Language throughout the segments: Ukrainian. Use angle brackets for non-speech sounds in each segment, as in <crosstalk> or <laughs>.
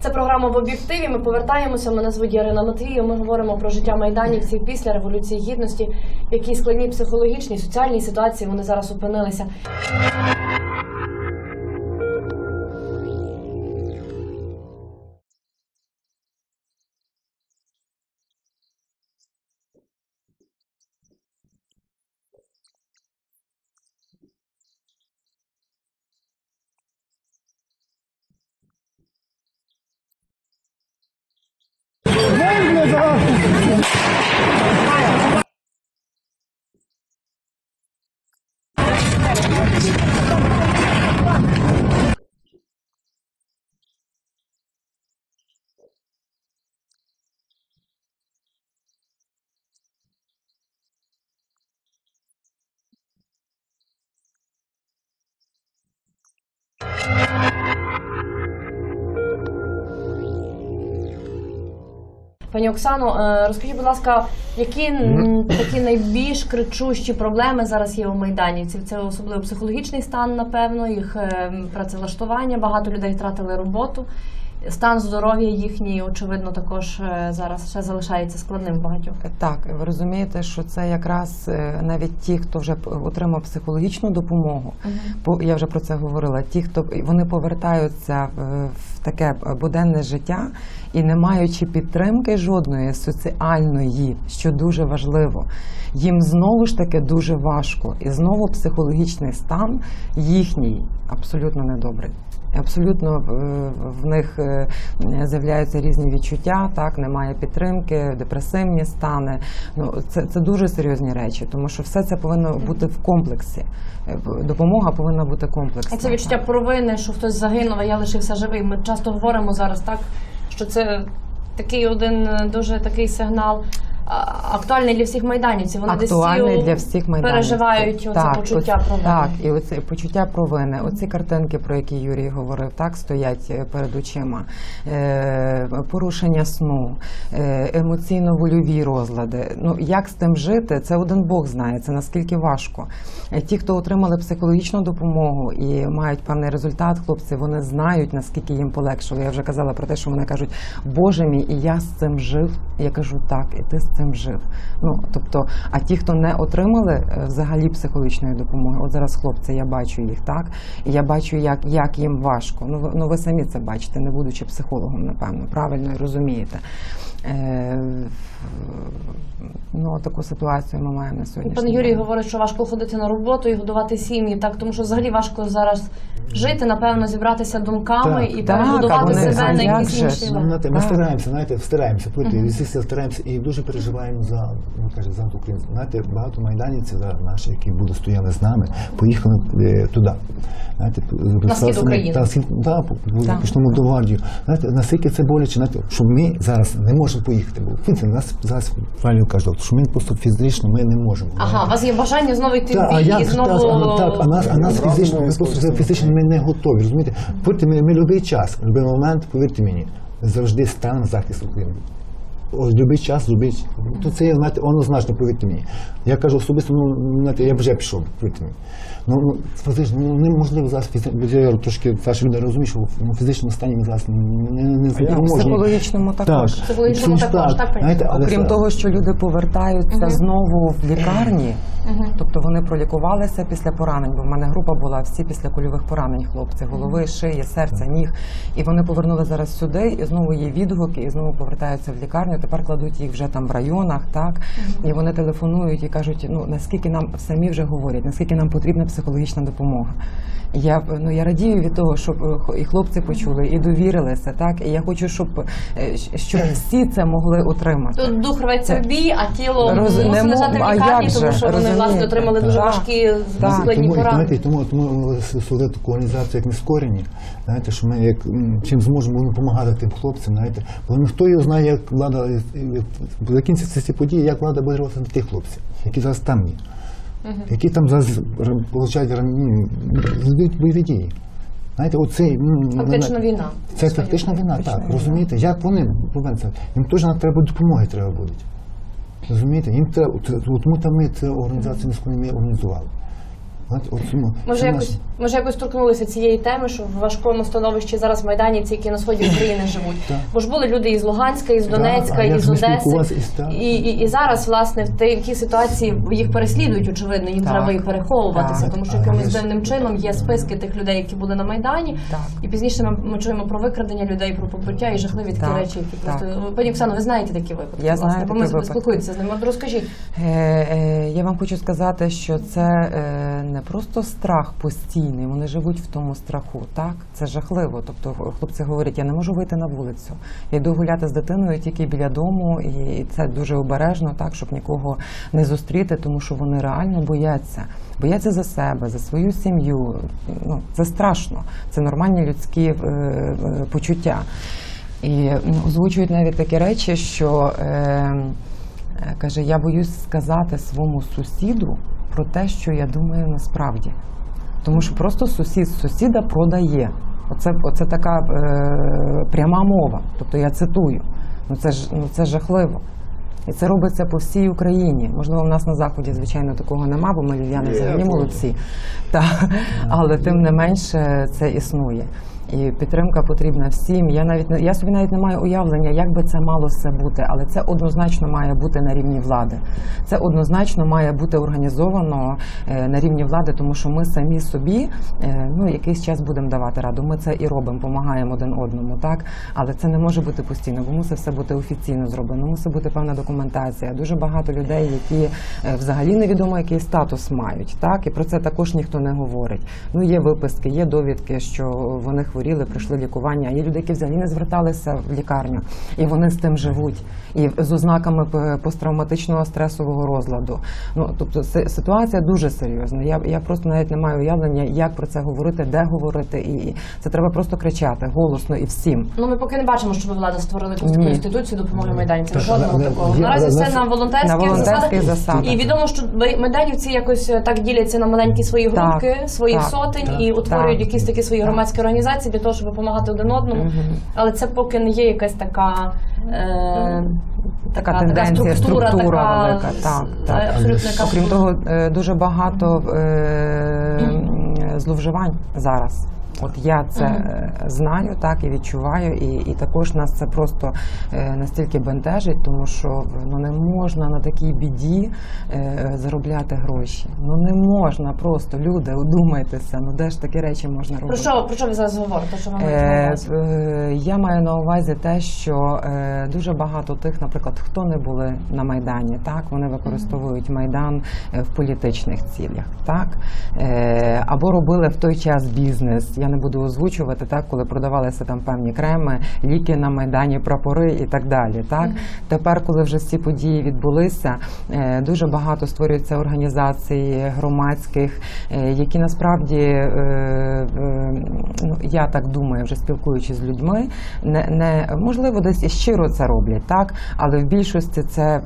Це програма в об'єктиві. Ми повертаємося. Мене звуть Ярина Матвію. Ми говоримо про життя майданівців після революції гідності, в якій складній психологічній соціальній ситуації вони зараз опинилися. Пані Оксано, е, розкажіть, будь ласка, які такі найбільш кричущі проблеми зараз є у майданівців? Це особливо психологічний стан, напевно, їх е, працевлаштування. Багато людей втратили роботу. Стан здоров'я їхній, очевидно, також е, зараз ще залишається складним багатьох. Так, ви розумієте, що це якраз е, навіть ті, хто вже отримав психологічну допомогу. По- Я вже про це говорила. Ті, хто вони повертаються в, в таке буденне життя і не маючи підтримки жодної соціальної, що дуже важливо, їм знову ж таки дуже важко, і знову психологічний стан їхній абсолютно недобрий. Абсолютно е, в них е, з'являються різні відчуття, так немає підтримки, депресивні стани. Ну це, це дуже серйозні речі, тому що все це повинно бути в комплексі. Е, Допомога повинна бути комплексна. А це відчуття провини, що хтось загинув, а я лишився живий. Ми часто говоримо зараз так, що це такий один дуже такий сигнал. Актуальний для всіх майданівців. Вони актуальний десь для всіх майданівців. переживають оце почуття ось- провини. Так, і оце почуття провини. Оці картинки, про які Юрій говорив, так стоять е, перед очима. Е, порушення сну, е, емоційно-вольові розлади. Ну як з тим жити? Це один Бог знає. Це наскільки важко. Е, Ті, хто отримали психологічну допомогу і мають певний результат, хлопці, вони знають наскільки їм полегшило. Я вже казала про те, що вони кажуть, Боже мій, і я з цим жив. Я кажу, так, і ти з цим жив. Ну тобто, а ті, хто не отримали е, взагалі психологічної допомоги, от зараз хлопці, я бачу їх, так і я бачу, як, як їм важко. Ну ну ви самі це бачите, не будучи психологом, напевно, правильно і розумієте. Е, ну таку ситуацію ми маємо на сьогодні. Пан Юрій говорить, що важко ходити на роботу і годувати сім'ї, так тому що взагалі важко зараз жити, напевно, зібратися думками Так. і Так, перебудувати себе на як якийсь же інший ж? лад. Ну, знаєте, ми стараємося, знаєте, стараємося проти uh сил стараємося і дуже переживаємо за ну каже за Україну. Знаєте, багато майданівців зараз наші, які були стояли з нами, поїхали е, туди. Знаєте, схід України. Та, схід, по- по- Так. пішло в гвардію. Знаєте, наскільки це боляче, знаєте, що ми зараз не можемо поїхати. Бо фінці нас зараз правильно кажуть, що ми просто фізично ми не можемо. Ага, у вас є бажання знову йти в а бій як і знову. так, а, так, а нас, а нас фізично, ми просто фізично ми не готові. Розумієте? Повірте, ми, ми будь-який час, будь-який момент, повірте мені, завжди станемо захист України. Ось будь-який час зробіть. То це є, знаєте, однозначно, повірте мені. Я кажу особисто, ну, знаєте, я б вже пішов, повірте мені. Ну, ну фізично, ну, неможливо зараз фізично, я трошки старші люди розумію, що в фізичному стані ми зараз не, не, В не можемо. психологічному також. Психологічному також, так, знаєте, але Окрім це- того, що люди повертаються знову в лікарні, тобто вони пролікувалися після поранень, бо в мене група була всі після кульових поранень, хлопці, голови, шиї, серця, ніг. І вони повернули зараз сюди, і знову є відгуки, і знову повертаються в лікарню. Тепер кладуть їх вже там в районах, так і вони телефонують і кажуть, ну наскільки нам самі вже говорять, наскільки нам потрібна психологічна допомога. Я ну я радію від того, щоб е, і хлопці почули, і довірилися, так і я хочу, щоб, е, щоб всі це могли отримати. Тут дух рветься в бій, а тіло Роз- мусить лежати в лікарні, тому що вони власне розумієте? отримали дуже важкі складні знаєте, тому, тому створили таку організацію, як нескорені. Знаєте, що ми як чим зможемо будемо допомагати тим хлопцям, знаєте, бо ніхто його знає, як влада закінчиться ці події, як влада буде рухати на тих хлопців, які зараз там є, які там зараз получають бойові дії. Знаєте, оцей Фактично війна. Це фактична війна, Фактична так. війна. Розумієте, як вони повинні? Їм теж треба допомоги треба буде. Розумієте? Їм треба, ми там ми це організацію міської не організували. Знаєте, от цьому, Ми вже якось ми вже якось торкнулися цієї теми, що в важкому становищі зараз майданівці, які на сході України живуть. Бо ж були люди із Луганська, із Донецька, а я із Одеси. І, і, і зараз, власне, в такій ситуації їх переслідують, очевидно, їм Так. треба і переховуватися, Так. тому що якимось дивним чином є списки тих людей, які були на майдані. Так. І пізніше ми, ми чуємо про викрадення людей, про побиття і жахливі такі Так, речі, які так. просто пані Оксано, ви знаєте такі випадки? Я власне, знаю бо ми випадки. спілкуєтеся з ними. От розкажіть. Е, е, Я вам хочу сказати, що це е, просто страх постійний, вони живуть в тому страху. Так, це жахливо. Тобто, хлопці говорять, я не можу вийти на вулицю. Я йду гуляти з дитиною тільки біля дому, і це дуже обережно, так щоб нікого не зустріти, тому що вони реально бояться. Бояться за себе, за свою сім'ю. Ну це страшно. Це нормальні людські е, е, почуття. І м, озвучують навіть такі речі, що е, е, каже, я боюсь сказати своєму сусіду про те, що я думаю насправді. Тому що просто сусід сусіда продає. Оце, оце така е, пряма мова. Тобто я цитую. Ну це ж ну це жахливо. І це робиться по всій Україні. Можливо, в нас на заході, звичайно, такого нема, бо ми львів'яни взагалі молодці. Та, але тим не менше це існує. І підтримка потрібна всім. Я навіть я собі навіть не маю уявлення, як би це мало все бути, але це однозначно має бути на рівні влади. Це однозначно має бути організовано е, на рівні влади, тому що ми самі собі е, ну якийсь час будемо давати раду. Ми це і робимо, допомагаємо один одному, так але це не може бути постійно, бо мусить все бути офіційно зроблено. Мусить бути певна документація. Дуже багато людей, які е, взагалі невідомо який статус мають, так і про це також ніхто не говорить. Ну є виписки, є довідки, що вони хворіли, прийшли лікування. Є люди, які взагалі не зверталися в лікарню, і вони з тим живуть, і з ознаками посттравматичного стресового розладу. Ну тобто ситуація дуже серйозна. Я я просто навіть не маю уявлення, як про це говорити, де говорити, і це треба просто кричати голосно і всім. Ну, ми поки не бачимо, щоб влада створила якусь таку інституцію допомоги майданцям. Жодного такого. Наразі все на волонтерських, На волонтерських засадах. засадах. І відомо, що май- майданівці якось е, так діляться на маленькі свої Так, групки, своїх так, сотень так, і утворюють так, якісь такі свої так. громадські організації для того, щоб допомагати один одному. Але це поки не є якась така. Е, Така тенденція, структура, структура така, велика, так, так. е, абсолютно яка Окрім того, е, дуже багато е, зловживань зараз. От я це е, знаю, так і відчуваю, і, і також нас це просто е, настільки бентежить, тому що ну не можна на такій біді е, заробляти гроші. Ну не можна просто люди, одумайтеся. Ну де ж такі речі можна робити? Про що, про що ви зараз говорите? Що ви маєте на увазі? е, Я маю на увазі те, що е, дуже багато тих, наприклад, хто не були на майдані, так вони використовують майдан в політичних цілях, так Е, або робили в той час бізнес. Я не буду озвучувати так, коли продавалися там певні креми, ліки на майдані, прапори і так далі. Так тепер, коли вже всі події відбулися, е, дуже багато створюється організацій громадських, е, які насправді е, ну я так думаю, вже спілкуючись з людьми, не, не можливо десь і щиро це роблять, так але в більшості це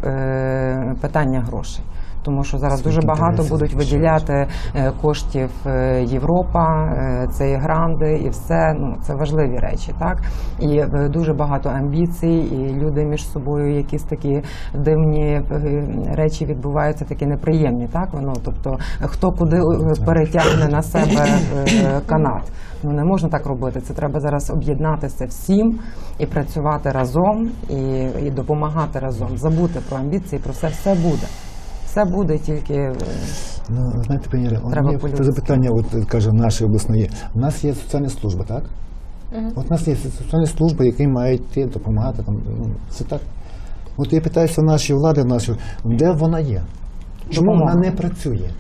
питання грошей. Тому що зараз дуже багато будуть виділяти е, коштів е, Європа, е, це і гранди, і все. Ну це важливі речі, так і дуже багато амбіцій, і люди між собою якісь такі дивні речі відбуваються, такі неприємні. Так воно, тобто хто куди перетягне на себе <coughs> канат. Ну не можна так робити. Це треба зараз об'єднатися всім і працювати разом, і, і допомагати разом. Забути про амбіції, про все, все буде. Все буде тільки е, Ну, знаєте, пані Ірино, це запитання, от каже, нашої обласної. У нас є соціальна служба, так? От у нас є соціальні служби, які мають йти допомагати. Там, ну, це так. От я питаюся в нашій влади, в нашій, де вона є? Чому Допомога. вона не працює?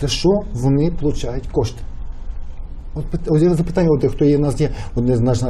За що вони получають кошти? От, от я запитання, от хто є в нас є, одне з наш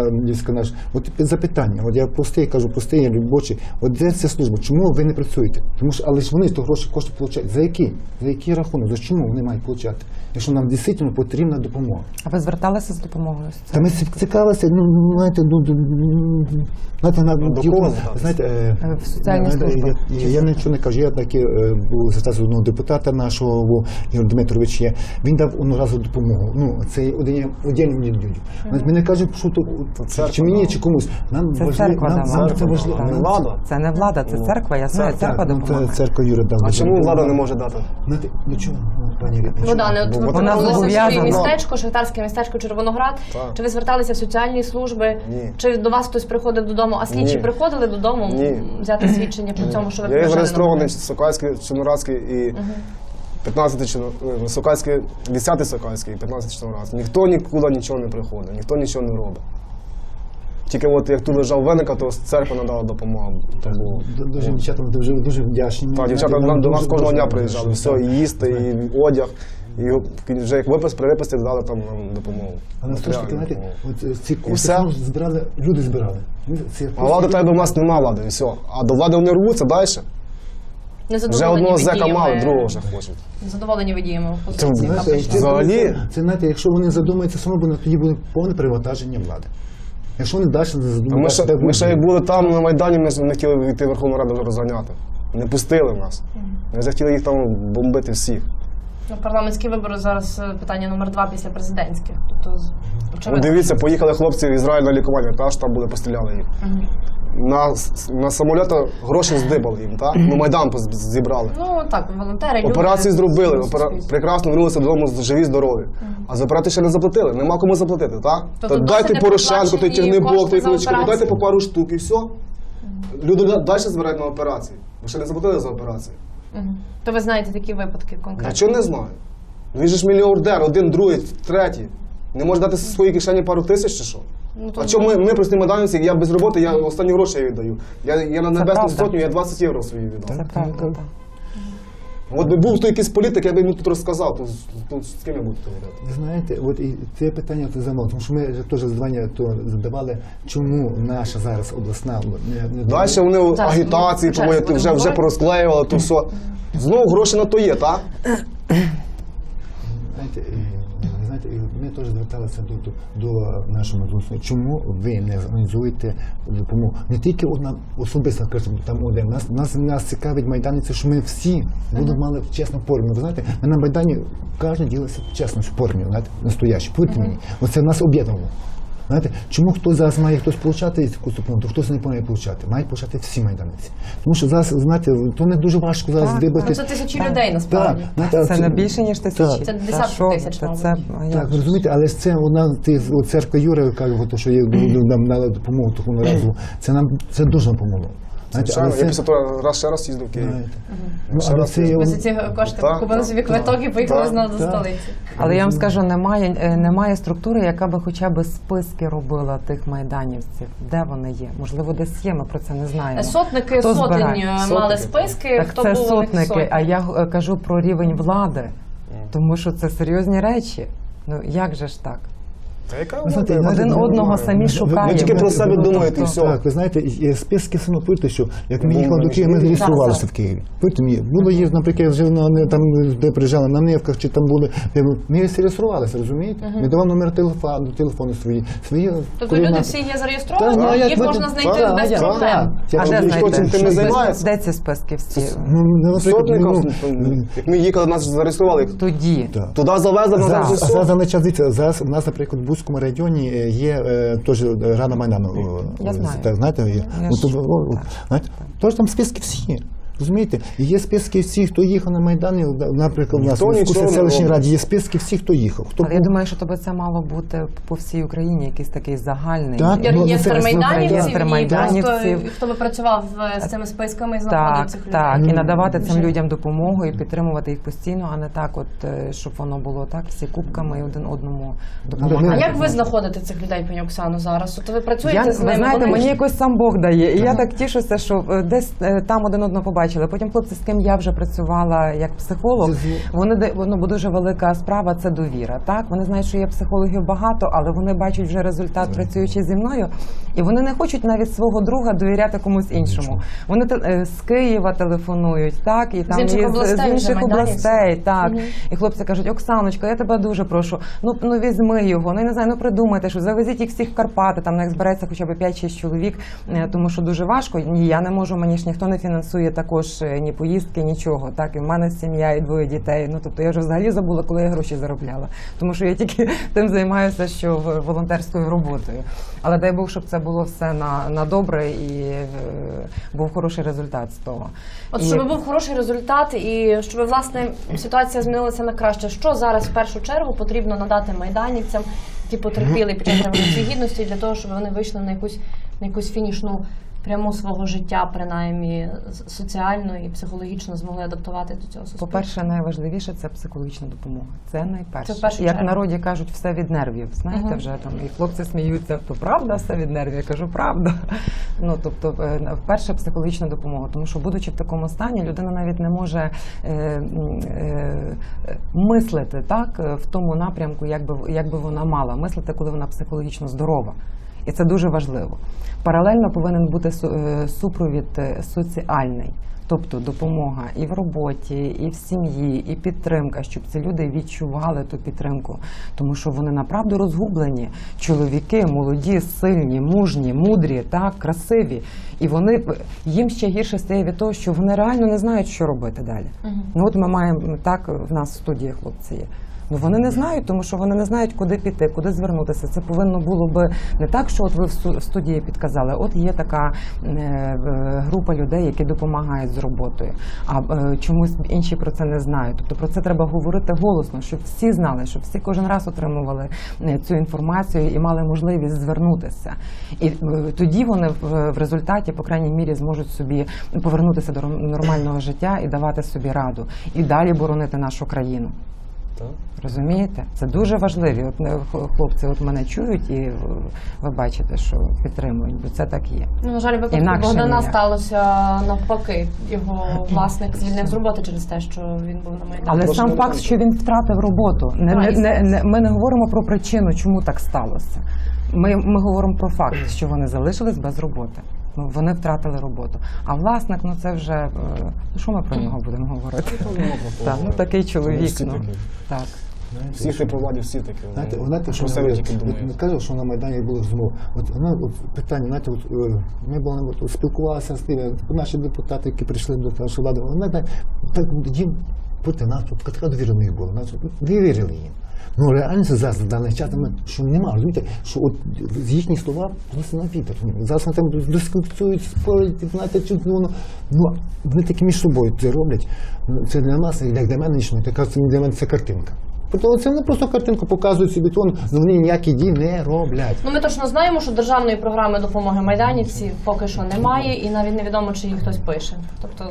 наш, от запитання, от я простий кажу, простий, я робочий, от де ця служба? Чому ви не працюєте? Тому що, але ж вони з того гроші кошти получають. За які? За який рахунок? За чому вони мають получати? Якщо нам дійсно потрібна допомога. А ви зверталися з допомогою? Та ми цікавилися, ну, знаєте, ну, ну, ну, знаєте, на, до діло- кого знаєте, е, В соціальні я- Я, я, я нічого не кажу, я таки е, був звертався до одного депутата нашого, Ігор Дмитрович є, він дав одного разу допомогу. Ну, це один мені отдельно людям. Навіть Ми не кажемо, що то чи мені, чи комусь. Нам Це важливо, церква нам, нам це важливо. Не влада. Це не влада, це церква. Я знаю, церква ну, допомагає. це церква Юра дав. А чому влада не може дати? Знаєте, ну чому, ну, пані Ріта, Богдане, от ви вона своє містечко, шахтарське містечко Червоноград. Так. Чи ви зверталися в соціальні служби? Ні. Чи до вас хтось приходив додому? А слідчі Ні. приходили додому Ні. взяти свідчення по цьому, що ви Я зареєстрований Сокальській, Чорнорадській і 15 Чорно- е, 10 Сокальській і 15 Чорнорадській. Ніхто нікуди нічого не приходить, ніхто нічого не робить. Тільки от як тут лежав веника, то церква надала допомогу. Було. Дуже дівчата, дуже, дуже вдячні. Так, дівчата нам до нас дуже- кожного дня приїжджали. Все, так. і їсти, і одяг. І вже як випис, при виписці дали там нам допомогу. Але все ж таки, знаєте, от е, ці кошти збирали, люди збирали. Ці А влади тебе в нас нема влади, і все. А до влади вони рвуться далі. Вже Незадоволені одного зека мали, другого вже хочуть. Задоволені ви діями опозиції. це, Взагалі? це, знаєте, якщо вони задумаються само, буде, тоді буде повне перевантаження влади. Якщо вони далі задумаються, ще, ми ще як були там на Майдані, ми не хотіли йти в Верховну Раду розганяти. Не пустили нас. Ми захотіли їх там бомбити всіх. Ну, парламентські вибори зараз е, питання номер два після президентських. Тобто, з- Ну, очевидно. дивіться, поїхали хлопці в Ізраїль на лікування, та ж там були, постріляли їх. На, на самоліта гроші здибали їм, так? Ну, Майдан зібрали. Ну так, волонтери. люди Операції зробили, опера... прекрасно вернулися додому живі, здорові. А за операцію ще не заплатили. Нема кому заплатити, так? Тобто Та дайте Порошенко, той кошти той кличко, дайте по пару штук і все. Люди далі збирають на операції. Ви ще не заплатили за операції. То ви знаєте такі випадки конкретно? чого не знаю? Ну він же ж мільярдер, один, другий, третій. Не може дати з своїй кишені пару тисяч чи що? Ну, то А чому ми, ми прості майданівці, я без роботи, я останні гроші я віддаю. Я, я на небесну правда. сотню, я 20 євро свої віддав. Це правда. так. От би був тут якийсь політик, я би йому тут розказав, то, з- то з ким я буду говорити? Ви знаєте, от і це питання це замовно, тому що ми ж теж задавання то задавали, чому наша зараз обласна не, не Далі вони Зараз агітації ми проводять, будемо вже, вже говорити. порозклеювали, то все. Знову гроші на то є, так? Знаєте, е, знаєте, і ми теж зверталися до, до, до нашого зустрічі. Чому ви не організуєте допомогу? Не тільки одна особиста, скажімо, там один. Нас, нас, нас цікавить майданиці, що ми всі будемо мали чесно форму. Ви знаєте, ми на Майдані кожен ділиться чесно формі, знаєте, настоящі. Повірте мені, оце нас об'єднало. Знаєте, чому хтось зараз має хтось получати таку допомогу, хтось не має получати. Мають получати всі майданиці. Тому що зараз, знаєте, то не дуже важко зараз здибати. Ну, це тисячі людей насправді. Так, Це не більше, ніж тисячі. Це десятки тисяч, мабуть. Це, а Так, розумієте, але ж це одна ти церква Юра каже, що є нам дала допомогу таку наразу. <clears throat> Це нам це дуже допомогло. Знаєте, Звичайно, але я після того раз ще раз їздив в Київ. знаєте, ну, але раз це їздив. Ви за ці кошти Так, купили так, собі квиток і поїхали так, знову до так. столиці. Але я вам скажу, немає, е, немає структури, яка би хоча б списки робила тих майданівців. Де вони є? Можливо, десь є, ми про це не знаємо. Сотники Хто сотень збирає? е, мали Сотники, списки, Так хто це був у них сотники, сотні. а я е, кажу про рівень влади, тому що це серйозні речі. Ну як же ж так? Та яка Ви знаєте? Один ну, одного ну, самі шукаємо. Ви тільки про себе Ну, думаєте і тобто- все. Так, ви знаєте, списки саме повірте, що як ми їхали до Києва, ми зареєструвалися в Києві. Повірте мені, було є, наприклад, вже на там, де приїжджали на нивках, чи там були. я Ми зареєструвалися, розумієте? Ми давали номер телефону, телефони свої. свої Тобто люди нас- всі є зареєстровані, ну, а як їх можна знайти без проблем. А де знайти? Де ці списки всі? Ну, ну, ну, як ми їхали, нас зареєстрували. Тоді. Туди завезли, нас зараз зараз е, е, теж е, Рада Майдану. е, Я знаю. Так, районі є. Я От, ж- о, о, так, знаєте, Тож там списки всі. Розумієте? І є списки всіх, хто їхав на Майдані, наприклад, у нас в селищній раді є списки всіх, хто їхав. Хто Але я думаю, що тобі це мало бути по всій Україні, якийсь такий загальний. Так, ну, Реєстр це- майданівців реєстр майданівців. просто хто би працював е, з цими списками і знаходив Так, цих людей. так, і надавати цим людям допомогу і підтримувати їх постійно, а не так, от е, щоб воно було так, всі кубками і один одному допомагати. А як ви знаходите цих людей, пані Оксано, зараз? От ви працюєте Я, з ви знаєте, вони мені якось сам Бог дає. І я так тішуся, що е, десь там один одного побачили. Потім хлопці, з ким я вже працювала як психолог, вони де- воно бо дуже велика справа це довіра. Так вони знають, що є психологів багато, але вони бачать вже результат, працюючи зі мною, і вони не хочуть навіть свого друга довіряти комусь іншому. Вони те- е, з Києва телефонують, так і там інших областей з інших областей, так. Мгм. І хлопці кажуть, Оксаночка, я тебе дуже прошу. Ну ну візьми його. Ну я не знаю, ну придумайте, що завезіть їх всіх в Карпати. Там як збереться хоча б 5-6 чоловік, е, тому що дуже важко. Ні, я не можу, мені ж ніхто не фінансує такої також е, ні поїздки, нічого. Так, і в мене сім'я і двоє дітей. Ну тобто я вже взагалі забула, коли я гроші заробляла. Тому що я тільки <laughs> тим займаюся, що волонтерською роботою. Але дай Бог, щоб це було все на, на добре і е, був хороший результат з того. От І- щоб був хороший результат і щоб власне ситуація змінилася на краще. Що зараз в першу чергу потрібно надати майданівцям, які потерпіли під час революції гідності, для того, щоб вони вийшли на якусь на якусь фінішну пряму свого життя, принаймні соціально і психологічно змогли адаптувати до цього суспільства? По-перше, найважливіше це психологічна допомога. Це найперше. Це в Як чергу. в народі кажуть, все від нервів. Знаєте, Мгм. вже там і хлопці сміються, то правда все від нервів. Я кажу, правда. Ну тобто, е, вперше психологічна допомога, тому що будучи в такому стані, людина навіть не може е, е, мислити так в тому напрямку, як би, як би вона мала мислити, коли вона психологічно здорова. І це дуже важливо. Паралельно повинен бути е, супровід е, соціальний, тобто допомога і в роботі, і в сім'ї, і підтримка, щоб ці люди відчували ту підтримку, тому що вони направду розгублені. Чоловіки молоді, сильні, мужні, мудрі, так красиві. І вони їм ще гірше стає від того, що вони реально не знають, що робити далі. Ну от ми маємо так в нас в студії хлопці є. Ну вони не знають, тому що вони не знають, куди піти, куди звернутися. Це повинно було би не так, що от ви в студії підказали. От є така е, е, група людей, які допомагають з роботою, а е, чомусь інші про це не знають. Тобто про це треба говорити голосно, щоб всі знали, щоб всі кожен раз отримували цю інформацію і мали можливість звернутися. І тоді вони в результаті, по крайній мірі, зможуть собі повернутися до нормального життя і давати собі раду, і далі боронити нашу країну. Так. Розумієте? Це дуже важливі. От е, хлопці от мене чують, і е, ви бачите, що підтримують, бо це так є. Ну, на жаль, випадку Інакше Богдана ніяк. сталося навпаки. Його власник звільнив з роботи через те, що він був на майдані. Але сам факт, що він втратив роботу, не, не, не, не, ми не говоримо про причину, чому так сталося. Ми, ми говоримо про факт, що вони залишились без роботи. Ну, вони втратили роботу. А власник, ну це вже е, ну що ми про нього будемо говорити? Так, ну такий чоловік. Всі Ну, так. Всі хто по владі, всі такі. Знаєте, ну, знаєте, що що себе не каже, що на Майдані було змов. От вона от питання, знаєте, от, е, ми були от, спілкувалися з ними, наші депутати, які прийшли до нашої влади, вони знаєте, так їм проти нас, от така довіра в них була. Нас от, не вірили їм. Ну реально зараз на даний час що немає, розумієте, що от їхні слова просто на вітер. Зараз вони там дискусують, спорять, знаєте, чуть воно. Ну вони такі між собою це роблять. Ну, Це для нас, як для мене, лично, така це для мене це картинка. Тобто це вони просто картинку показують собі тон, але вони ніякі дії не роблять. Ну, ми точно знаємо, що державної програми допомоги майданівці поки що немає, і навіть невідомо, чи її хтось пише. Тобто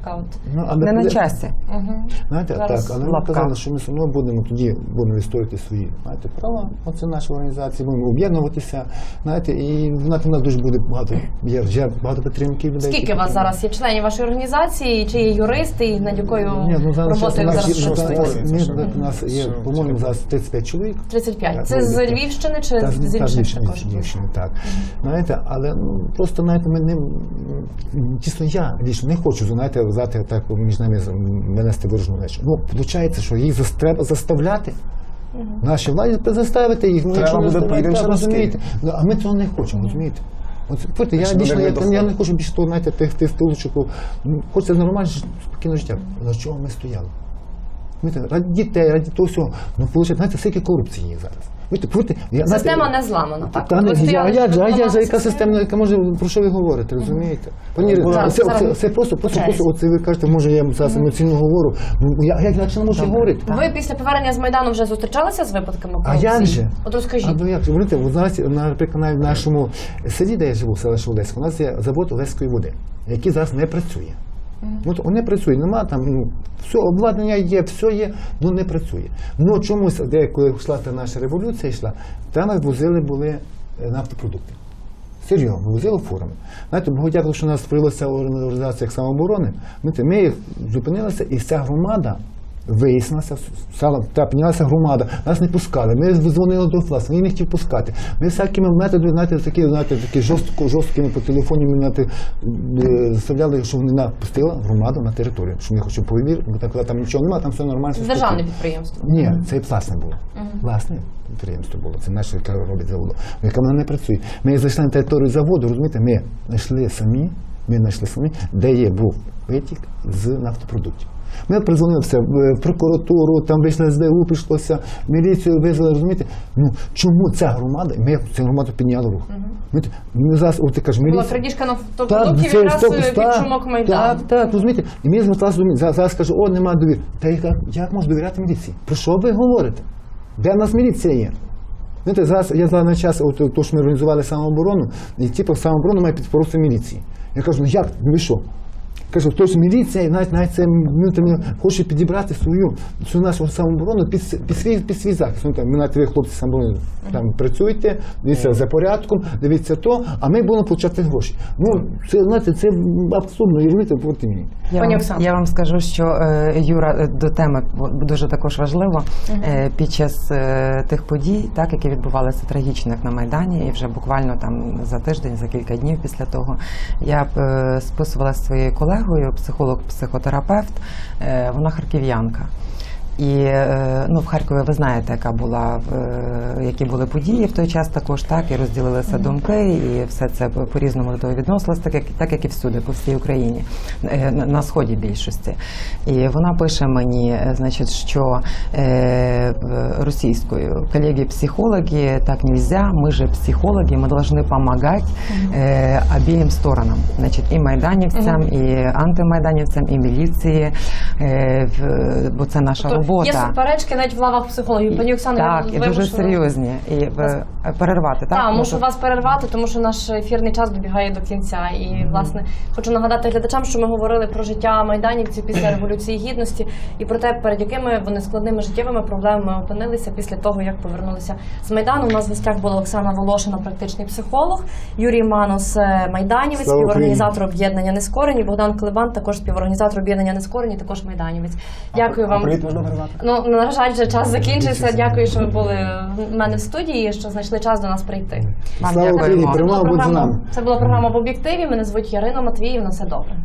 така от. Ну, а Не на часі. Угу. Знаєте, Зараз так, але в ми казали, що ми все одно будемо тоді будемо відстоювати свої знаєте, права. Оце наша організація, будемо об'єднуватися. Знаєте, і знаєте, у нас дуже буде багато, є вже багато підтримки людей. Скільки вас зараз є членів вашої організації, чи є юристи, і над якою Ні, ну зараз роботою у нас, зараз є- у нас- є, по-моєму, зараз 35 чоловік. 35. Так, Це з. Львівщини чи з інших також? з Львівщини, так. Знаєте, але ну, просто, знаєте, ми не, дійсно я лічно не хочу, знаєте, взяти так між нами винести ворожну речі. Ну, виходить, що їх треба заставляти. Наші владі заставити їх, ну, Треба якщо не розумієте. Ну, А ми цього не хочемо, розумієте? От, слухайте, я не я, я не хочу більше того, знаєте, тих, тих столичок. Ну, Хочеться нормальне спокійне життя. За чого ми стояли? Раді дітей, раді того всього. Ну, виходить, знаєте, скільки корупції є зараз. Повірте, я, знаєте, Система не зламана. Так, та, не, я, я, я, я, за яка система, яка може, про що ви говорите, розумієте? Пані це, це, це просто, просто, просто, оце ви кажете, може я зараз емоційно говорю. Ну, я, я інакше не можу говорити. Ви після повернення з Майдану вже зустрічалися з випадками А як же? От розкажіть. А ну як же? Говорите, от зараз, наприклад, навіть в нашому селі, де я живу, селище Олеська, у нас є завод Олеської води, який зараз не працює. От не працює, нема там, ну, все, обладнання є, все є, ну не працює. Ну чомусь, де коли йшла та наша революція йшла, там нас возили були е, нафтопродукти. Серйозно, возили форми. Знаєте, Богу дякую, що у нас створилася організація як самооборони. Ми їх зупинилися, і вся громада вияснилася, стала та піднялася громада, нас не пускали. Ми дзвонили до власне, він не хотів пускати. Ми всякими методами, знаєте, такі, знаєте, такі жорстко, жорсткими по телефоні ми знаєте, е, заставляли, щоб не напустила громаду на територію. Що ми хочемо повірити, бо так, коли там нічого немає, там все нормально. все Державне підприємство. Ні, це і власне було. Власне підприємство було. Це наше, яке робить заводу, яке вона не працює. Ми зайшли на територію заводу, розумієте, ми знайшли самі Ми знайшли самі, де є був витік з нафтопродуктів. Ми призвонилися в прокуратуру, там вийшли СБУ, прийшлося, міліцію визвали, розумієте? Ну чому ця громада, ми цю громаду підняли рух. Ми, ми зараз, от ти кажеш, Була крадіжка Так, нафтопродуктів це якраз е, під шумок Майдану. Так, так, розумієте. І ми зверталися до міліції. Зараз, каже, о, немає довіри. Та яка, як можна довіряти міліції? Про що ви говорите? Де в нас міліція є? Знаєте, зараз я знаю на час, от то, що ми організували самооборону, і типу самооборону має підпорувати міліції. Я кажу, ну як, ви що? Кажу, хтось міліція, і навіть, навіть це там, хоче підібрати свою цю нашу самооборону під, під, свій, під свій захист. Ну, там, ми навіть ви, хлопці самооборони, там працюйте, дивіться за порядком, дивіться то, а ми будемо получати гроші. Ну, це, знаєте, це абсурдно, і розумієте, мені. Я вам, я вам скажу, що е, Юра е, до теми дуже також важливо е, під час тих подій, так які відбувалися трагічних на майдані, і вже буквально там за тиждень, за кілька днів після того, я зі своєю колегою, психолог-психотерапевт. Е, вона харків'янка. І е, ну, в Харкові ви знаєте, яка була е, які були події в той час також, так і розділилися думки, і все це по- по-різному до того відносилось, так як так як і всюди, по всій Україні, е, на, на сході більшості. І вона пише мені, е, значить, що е, в- російською коллеги-психологи, так нельзя, мы же психологи, мы должны помогать е, обеим сторонам, значить, і майданівцям, і антимайданівцям, і міліції, е, в- бо це наша Тобто робота. Є суперечки навіть в лавах психологів. Пані Оксано, я так, і дуже вимушена- серйозні. І е, перервати, так? Так, мушу Можу? вас перервати, тому що наш ефірний час добігає до кінця. І власне хочу нагадати глядачам, що ми говорили про життя майданівців після <clears throat> революції гідності і про те, перед якими вони складними життєвими проблемами опинилися після того, як повернулися з майдану. У нас в гостях була Оксана Волошина, практичний психолог, Юрій Манус, е, майданівець, Слава співорганізатор об'єднання Нескорені, Богдан Клебан, також співорганізатор об'єднання Нескорені, також майданівець. Дякую вам. Привіт. Ну на жаль, вже час закінчився. Дякую, що ви були в мене в студії, що знайшли час до нас прийти. Вам Слава. Україні, Це перемога була буде програма. нами. Це була програма в об'єктиві. Мене звуть Ярина Матвіївна. Все добре.